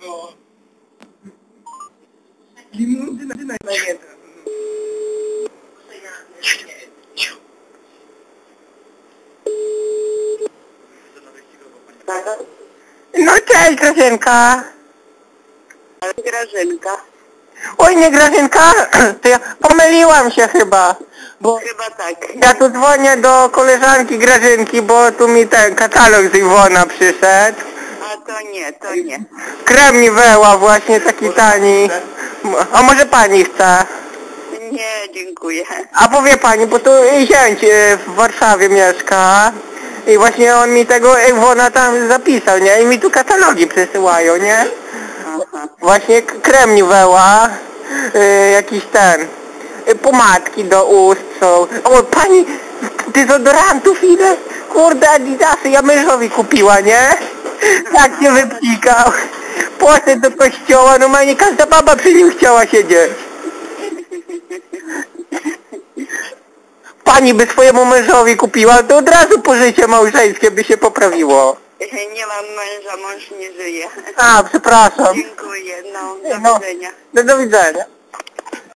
No. Limuzyna na jeden. No cześć Grażynka. Grażynka. Oj nie Grażynka, to ja pomyliłam się chyba. Bo Chyba tak. ja tu dzwonię do koleżanki Grażynki, bo tu mi ten katalog z Iwona przyszedł. To nie, to nie. Krem mi weła właśnie taki tani. A może pani chce? Nie, dziękuję. A powie pani, bo tu zięć e, w Warszawie mieszka i właśnie on mi tego Iwona tam zapisał, nie? I mi tu katalogi przesyłają, nie? Aha. Właśnie k- krem y, jakiś ten, y, pomadki do ust są. O, pani, dezodorantów ile? Kurde, adidasy, ja mężowi kupiła, nie? Tak się wypikał. Poszedł do kościoła, normalnie każda baba przy nim chciała siedzieć. Pani by swojemu mężowi kupiła, to od razu pożycie małżeńskie by się poprawiło. Nie mam męża, mąż nie żyje. A, przepraszam. Dziękuję, no, do No, widzenia. do, do widzenia.